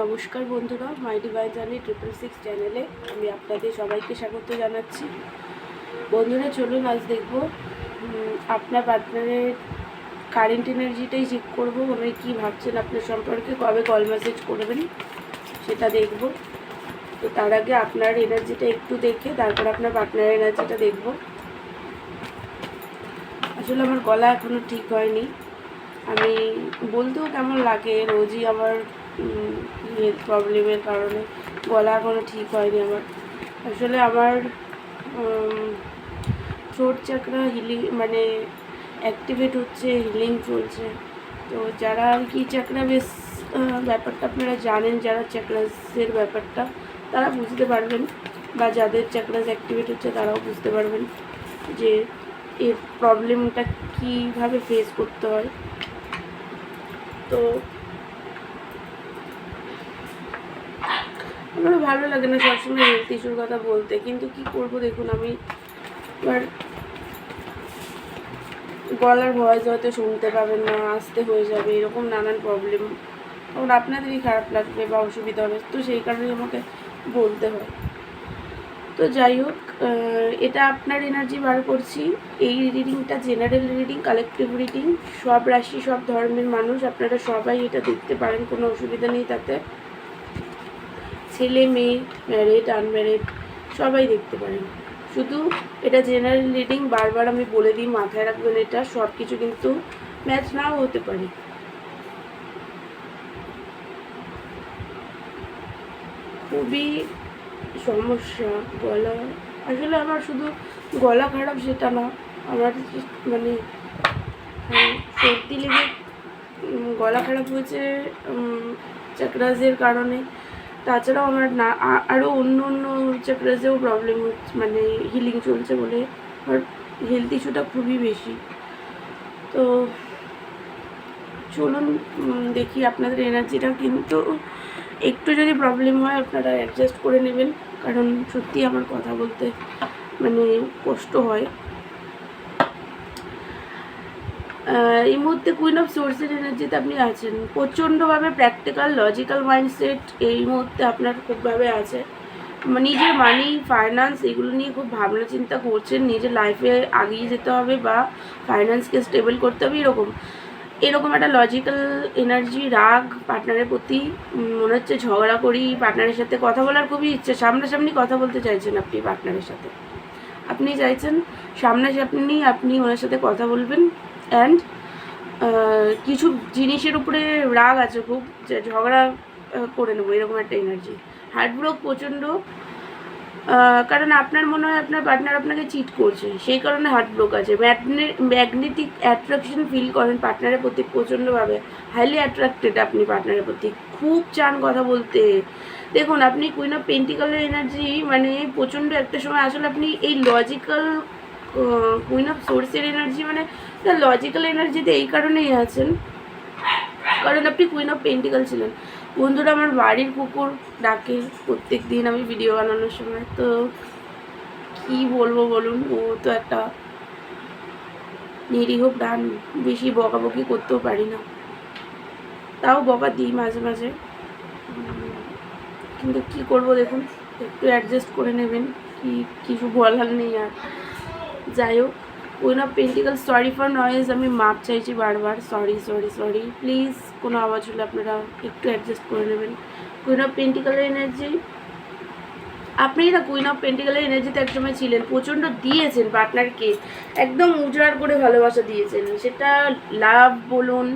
নমস্কার বন্ধুরা মাই ডিভাই জানি ট্রিপল সিক্স চ্যানেলে আমি আপনাদের সবাইকে স্বাগত জানাচ্ছি। বন্ধুরা, চলুন আজ দেখব আপনার পার্টনারের কারেন্ট এনার্জিটাই চেক করব, উনি কী ভাবছেন আপনার সম্পর্কে, কবে কল মেসেজ করবেন সেটা দেখব। তো তার আগে আপনার এনার্জিটা একটু দেখে, তারপর আপনার পার্টনারের এনার্জিটা দেখব। আসলে আমার গলা এখনও ঠিক হয়নি। আমি বলতেও কেমন লাগে, রোজই আমার প্রবলেমের কারণে গলা এখনও ঠিক হয়নি আমার। আসলে আমার থ্রোট চাকরা হিলিং মানে অ্যাক্টিভেট হচ্ছে হিলিং চলছে। তো যারা আর কি চাকরা বেশ ব্যাপারটা আপনারা জানেন, যারা চাকরাসের ব্যাপারটা, তারা বুঝতে পারবেন। বা যাদের চাকরাস অ্যাক্টিভেট হচ্ছে, তারাও বুঝতে পারবেন যে এর প্রবলেমটা কীভাবে ফেস করতে হয়। তো আমারও ভালো লাগে না সবসময় হেলথ ইস্যুর কথা বলতে, কিন্তু কি করব দেখুন আমি? এবার গলার ভয়েস হয়তো শুনতে পাবেন না, আসতে হয়ে যাবে, এরকম নানান প্রবলেম তখন আপনাদেরই খারাপ লাগবে বা অসুবিধা হবে, তো সেই কারণে আমাকে বলতে হয়। তো যাই হোক এটা আপনার এনার্জি বার করছি। এই রিডিংটা জেনারেল রিডিং কালেকটিভ রিডিং সব রাশি, সব ধর্মের মানুষ, আপনারা সবাই এটা দেখতে পারেন, কোনো অসুবিধা নেই তাতে। ছেলে মেয়ে ম্যারিড আনম্যারিড সবাই দেখতে পারেন। শুধু এটা জেনারেল রিডিং বারবার আমি বলে দিই মাথায় রাখবেন এটা সব কিছু কিন্তু ম্যাচ নাও হতে পারে। খুবই সমস্যা গলা আসলে আমার শুধু গলা খারাপ সেটা না আমার মানে উম, সর্দি লেগে গলা খারাপ হয়েছে চাকরাজের কারণে। তাছাড়াও আমার না আরও অন্য অন্য চাকরাজেও প্রবলেম হচ্ছে মানে হিলিং চলছে বলে, আমার হেলথ ইস্যুটা খুবই বেশি। তো চলুন দেখি আপনাদের এনার্জিটা কিন্তু একটু যদি প্রবলেম হয়, আপনারা অ্যাডজাস্ট করে নেবেন। কারণ সত্যি আমার কথা বলতে মানে কষ্ট হয়। এই মুহূর্তে কুইন অফ সোর্সের এনার্জিতে আপনি আছেন। প্রচণ্ডভাবে প্র্যাকটিক্যাল লজিক্যাল মাইন্ডসেট এই মুহূর্তে আপনার খুবভাবে আছে। নিজের মানি ফাইন্যান্স এগুলো নিয়ে খুব ভাবনা চিন্তা করছেন, নিজের লাইফে আগিয়ে যেতে হবে বা ফাইন্যান্সকে স্টেবল করতে হবে, এরকম। এরকম একটা লজিক্যাল এনার্জি রাগ পার্টনারের প্রতি মনে হচ্ছে ঝগড়া করি পার্টনারের সাথে কথা বলার খুবই ইচ্ছে, সামনাসামনি কথা বলতে চাইছেন আপনি পার্টনারের সাথে। আপনি চাইছেন সামনাসামনি আপনি ওনার সাথে কথা বলবেন অ্যান্ড কিছু জিনিসের উপরে রাগ আছে খুব, যে ঝগড়া করে নেব, এরকম একটা এনার্জি হার্টব্রোক প্রচণ্ড কারণ আপনার মনে হয় আপনার পার্টনার আপনাকে চিট করছে, সেই কারণে হার্ট ব্লক আছে ম্যাগনেটিক অ্যাট্রাকশন ফিল করেন পার্টনারের প্রতি প্রচণ্ডভাবে। হাইলি অ্যাট্রাক্টেড আপনি পার্টনারের প্রতি। খুব চান কথা বলতে। দেখুন, আপনি কুইন অফ পেন্টিকালের এনার্জি মানে প্রচণ্ড একটা সময় আসলে আপনি এই লজিক্যাল কুইন অফ সোর্সের এনার্জি মানে লজিক্যাল এনার্জিতে এই কারণেই আছেন। কারণ আপনি কুইন অফ পেন্টিকাল ছিলেন। বন্ধুরা, আমার বাড়ির কুকুর ডাকে প্রত্যেক দিন আমি ভিডিও বানানোর সময়। তো কি বলব বলুন, ও তো একটা নিরীহ প্রাণ, বেশি বকাবকি করতেও পারি না। তাও বকা দিই মাঝে মাঝে। কিন্তু কি করব দেখুন, একটু অ্যাডজাস্ট করে নেবেন, কি, কিছু বলার নেই আর। যাই হোক win of pentacle sorry for noise আমি মাপ চাইছি বারবার। সরি সরি সরি প্লিজ কোনো আওয়াজ হলে আপনারা একটু অ্যাডজাস্ট করে নেবেন। কুইন অফ পেন্টিকালের এনার্জি আপনি না কুইন অফ পেন্টিকালের এনার্জিতে একসময় ছিলেন, প্রচণ্ড দিয়েছেন পার্টনারকে একদম উজাড় করে ভালোবাসা দিয়েছেন। সেটা লাভ বলুন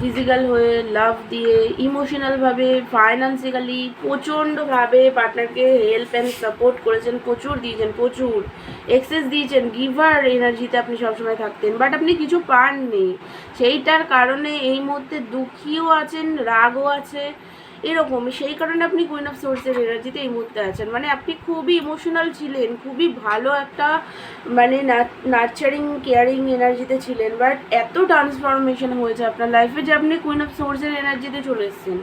ফিজিক্যাল হয়ে লাভ দিয়ে ইমোশনালভাবে ফাইন্যান্সিক্যালি প্রচণ্ডভাবে পার্টনারকে হেল্প অ্যান্ড সাপোর্ট করেছেন, প্রচুর দিয়েছেন, প্রচুর। এক্সেস দিয়েছেন গিভার এনার্জিতে আপনি সবসময় থাকতেন বাট আপনি কিছু পাননি। সেইটার কারণে এই মুহূর্তে দুঃখীও আছেন, রাগও আছে এরকম সেই কারণে আপনি কুইন অফ সোর্সের এনার্জিতে এই মুহূর্তে আছেন। মানে আপনি খুবই ইমোশনাল ছিলেন, খুবই ভালো একটা মানে নার্চারিং কেয়ারিং এনার্জিতে ছিলেন বাট এত ট্রান্সফরমেশন হয়েছে আপনার লাইফে যে আপনি কুইন অফ সোর্সের এনার্জিতে চলে এসেছেন।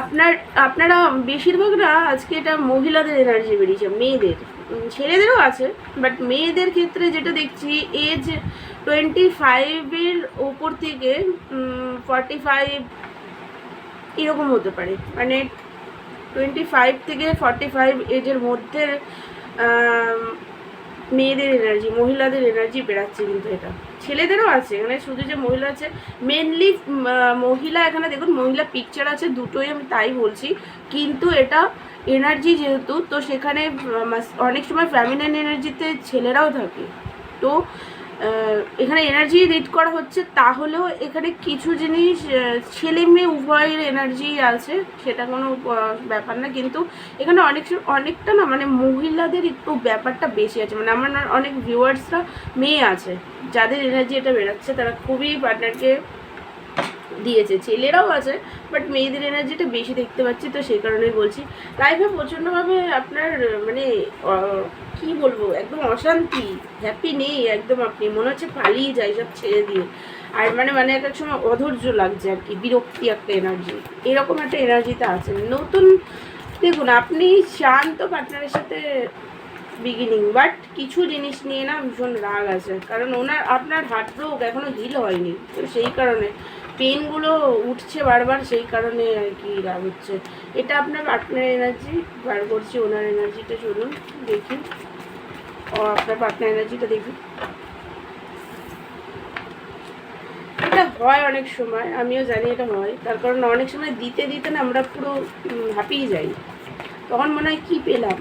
আপনার, আপনারা বেশিরভাগরা আজকে এটা মহিলাদের এনার্জি বেরিয়েছে, মেয়েদের। ছেলেদেরও আছে বাট মেয়েদের ক্ষেত্রে যেটা দেখছি এজ টোয়েন্টি ফাইভের ওপর থেকে ফর্টি ফাইভ এরকম হতে পারে। মানে টোয়েন্টি ফাইভ থেকে ফর্টি ফাইভ এজের মধ্যে মেয়েদের এনার্জি মহিলাদের এনার্জি বেরাচ্ছে কিন্তু এটা। ছেলেদেরও আছে এখানে শুধু যে মহিলা আছে মেনলি মহিলা এখানে দেখুন, মহিলা পিকচার আছে দুটোই আমি তাই বলছি। কিন্তু এটা এনার্জি যেহেতু, তো সেখানে অনেক সময় ফ্যামিলিয়ান এনার্জিতে ছেলেরাও থাকে। তো এখানে এনার্জি রিড করা হচ্ছে, তাহলেও এখানে কিছু জিনিস ছেলে মেয়ে উভয়ের এনার্জি আছে, সেটা কোনো ব্যাপার না, কিন্তু এখানে অনেক, অনেকটা না মানে মহিলাদের একটু ব্যাপারটা বেশি আছে মানে আমার অনেক ভিউয়ার্সরা মেয়ে আছে, যাদের এনার্জি এটা বেরাচ্ছে তারা খুবই পার্টনারকে দিয়েছে, ছেলেরাও আছে বাট মেয়েদের এনার্জিটা বেশি দেখতে পাচ্ছি তো সেই কারণেই বলছি। লাইফে প্রচণ্ডভাবে আপনার মানে কি বলব, একদম অশান্তি হ্যাপি নেই একদম আপনি, মনে হচ্ছে পালিয়ে যায় সব ছেড়ে দিয়ে। আর মানে মানে এক এক সময় অধৈর্য লাগছে আর কি, বিরক্তি একটা এনার্জি এরকম একটা এনার্জিতে আছে নতুন, দেখুন, আপনি শান্ত পার্টনারের সাথে বিগিনিং বাট কিছু জিনিস নিয়ে না ভীষণ রাগ আছে। কারণ ওনার, আপনার হার্ট রোগ এখনও হিল হয়নি। তো সেই কারণে পেনগুলো উঠছে বারবার, সেই কারণে আর কি রাগ হচ্ছে। এটা আপনার পার্টনার এনার্জি বার করছি ওনার এনার্জিটা চলুন, দেখি। ও, আপনার পার্টনার এনার্জিটা দেখি। এটা হয় অনেক সময়, আমিও জানি এটা হয়। তার কারণ অনেক সময় দিতে দিতে না আমরা পুরো হাঁপিয়ে যাই। তখন মনে হয় কী পেলাম?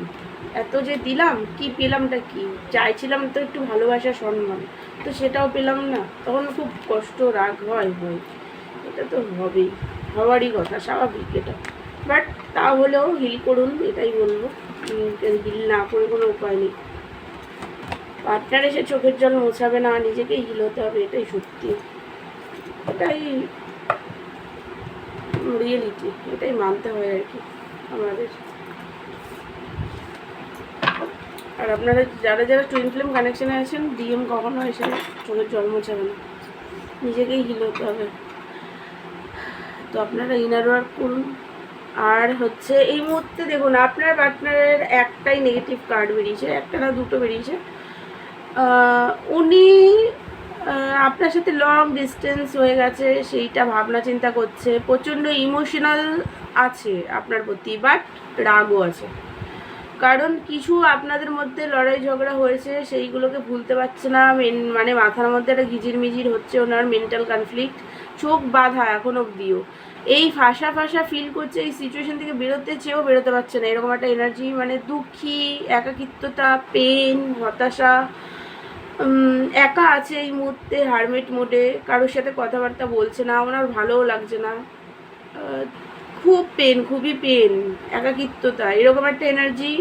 এত যে দিলাম, কি পেলামটা কি? চাইছিলাম তো একটু ভালোবাসা সম্মান, তো সেটাও পেলাম না। তখন খুব কষ্ট, রাগ হয় হয়। এটা তো হবেই, হওয়ারই কথা, স্বাভাবিক এটা। বাট তা হলেও হিল করুন, এটাই বলব। হিল না করে কোনো উপায় নেই। পার্টনার এসে চোখের জল মোছাবে না নিজেকেই হিল হতে হবে, এটাই সত্যি। এটাই রিয়েলিটি এটাই মানতে হয় আর কি, আমাদের। আর আপনারা যারা যারা টুইন ফিল্ম কানেকশানে আছেন ডিএম কখনো এসে চোখের জল মোছাবে না। নিজেকেই হিল হতে হবে। তো আপনারা ইনার ওয়ার্ক করুন। আর হচ্ছে এই মুহূর্তে দেখুন, আপনার পার্টনারের একটাই নেগেটিভ কার্ড বেরিয়েছে, একটা না দুটো বেরিয়েছে। উনি আপনার সাথে লং ডিস্টেন্স হয়ে গেছে, সেইটা ভাবনা চিন্তা করছে, প্রচণ্ড ইমোশনাল আছে আপনার প্রতি বাট রাগও আছে। কারণ কিছু আপনাদের মধ্যে লড়াই ঝগড়া হয়েছে, সেইগুলোকে ভুলতে পারছে না। মেন- মানে মাথার মধ্যে একটা গিজির মিজির হচ্ছে ওনার মেন্টাল কনফ্লিক্ট চোখ বাঁধা এখন অবধিও এই ফাঁসা ফাঁসা ফিল করছে, এই সিচুয়েশন থেকে বেরোতে চেয়েও বেরোতে পারছে না। এরকম একটা এনার্জি মানে দুঃখী, একাকিত্বতা পেন হতাশা একা আছে এই মুহূর্তে হারমেট মোডে কারোর সাথে কথাবার্তা বলছে না, ওনার ভালোও লাগছে না। খুব পেন খুবই পেন একাকিত্বতা, এরকম একটা এনার্জি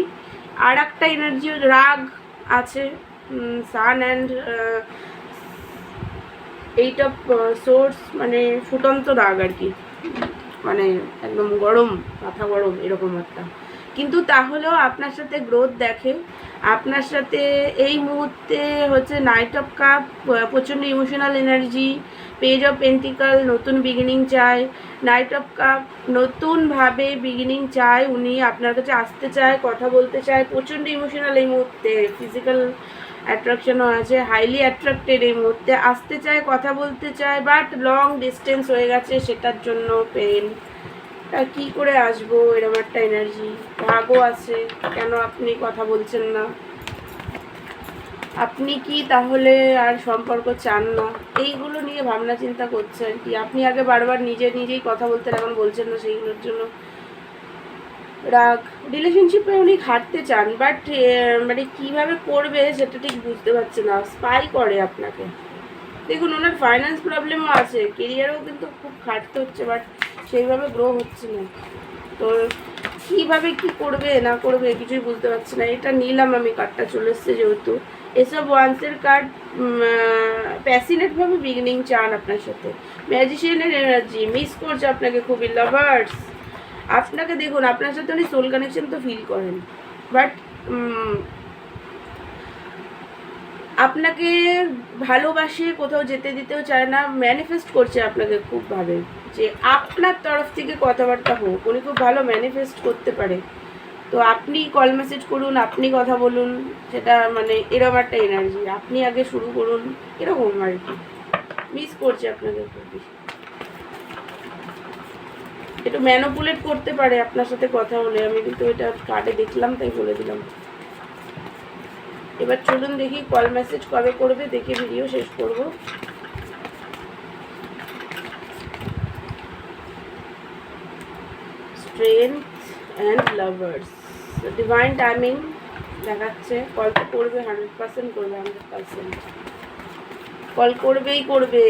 আর একটা এনার্জি রাগ আছে সান অ্যান্ড এইটা সোর্স মানে ফুটন্ত রাগ আর কি। মানে একদম গরম, মাথা গরম, এরকম একটা। কিন্তু তাহলেও আপনার সাথে গ্রোথ দেখে। আপনার সাথে এই মুহূর্তে হচ্ছে নাইট অফ কাপ প্রচণ্ড emotional energy page of pentacle নতুন বিগিনিং চায় নাইট অফ কাপ নতুনভাবে বিগিনিং চায় উনি আপনার কাছে আসতে চায়, কথা বলতে চায়। প্রচণ্ড ইমোশনাল এই মুহূর্তে ফিজিক্যাল অ্যাট্রাকশনও আছে হাইলি অ্যাট্রাক্টেড এই মুহূর্তে। আসতে চায়, কথা বলতে চায় বাট লং ডিস্টেন্স হয়ে গেছে, সেটার জন্য পেন কী করে আসব? এরকম একটা এনার্জি রাগও আছে। কেন আপনি কথা বলছেন না? আপনি কি তাহলে আর সম্পর্ক চান না? এইগুলো নিয়ে ভাবনা চিন্তা করছে আর কি। আপনি আগে বারবার নিজে নিজেই কথা বলতেন, এখন বলছেন না সেইগুলোর জন্য। রাগ। রিলেশনশিপে উনি খাটতে চান বাট মানে কীভাবে করবে সেটা ঠিক বুঝতে পারছে না। স্পাই করে আপনাকে। দেখুন, ওনার ফাইন্যান্স প্রবলেমও আছে। কেরিয়ারেও কিন্তু খুব খাটতে হচ্ছে বাট সেইভাবে গ্রো হচ্ছে না। তো কীভাবে কি করবে, না করবে কিছুই বুঝতে পারছি না। এটা নিলাম আমি কার্ডটা চলে এসছে যেহেতু। এসব ওয়ান্সের কার্ড প্যাসিনেটভাবে বিগিনিং চান আপনার সাথে। ম্যাজিশিয়ানের এনার্জি মিস করছে আপনাকে খুবই লাভার্স আপনাকে দেখুন, আপনার সাথে উনি সোল কানেকশন তো ফিল করেন। বাট আপনাকে ভালোবাসে, কোথাও যেতে দিতেও চায় না ম্যানিফেস্ট করছে আপনাকে খুব ভাবে যে আপনার তরফ থেকে কথাবার্তা হোক, উনি খুব ভালো ম্যানিফেস্ট করতে পারে। তো আপনি কল মেসেজ করুন, আপনি কথা বলুন, সেটা মানে এরকম একটা এনার্জি আপনি আগে শুরু করুন, এরকম আর কি। মিস করছে আপনাকে একটু ম্যানোপুলেট করতে পারে আপনার সাথে কথা বলে। আমি কিন্তু এটা কার্ডে দেখলাম, তাই বলে দিলাম। এবার চলুন দেখি কল মেসেজ কবে করবে, দেখে ভিডিও শেষ করব। Strength and lovers divine timing দেখাচ্ছে। কল তো করবে হান্ড্রেড পার্সেন্ট করবে হান্ড্রেড পার্সেন্ট কল করবেই করবে,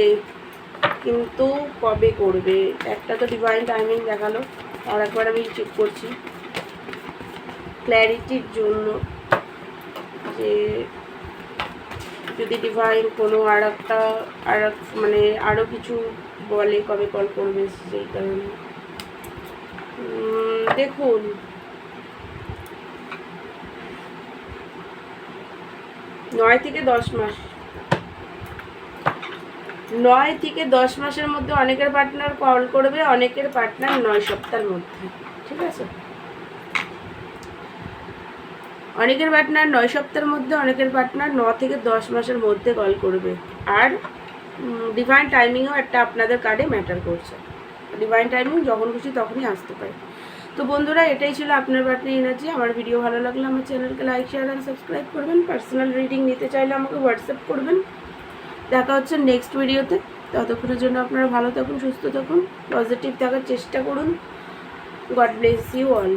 কিন্তু কবে করবে? একটা তো ডিভাইন টাইমিং দেখাল, আর একবার আমি চেক করছি। ক্ল্যারিটির জন্য। যে যদি ডিভাইন কোনো আর একটা আর মানে আরও কিছু বলে কবে কল করবে সেই কারণে। দেখুন। নয় থেকে দশ মাস। নয় থেকে দশ মাসের মধ্যে অনেকের পার্টনার কল করবে, অনেকের পার্টনার নয় সপ্তাহের মধ্যে। ঠিক আছে? অনেকের পার্টনার নয় সপ্তাহের মধ্যে, অনেকের পার্টনার ন থেকে দশ মাসের মধ্যে কল করবে। আর ডিভাইন টাইমিংও একটা আপনাদের কার্ডে ম্যাটার করছে। ডিভাইন টাইমিং যখন খুশি তখনই আসতে পারে। তো বন্ধুরা, এটাই ছিল আপনার পার্টনার এনার্জি আমার ভিডিও ভালো লাগলে আমার চ্যানেলকে লাইক শেয়ার অ্যান্ড সাবস্ক্রাইব করবেন। পার্সোনাল রিডিং নিতে চাইলে আমাকে হোয়াটসঅ্যাপ করবেন। দেখা হচ্ছে নেক্সট ভিডিওতে ততক্ষণের জন্য আপনারা ভালো থাকুন, সুস্থ থাকুন পজিটিভ থাকার চেষ্টা করুন। God bless you all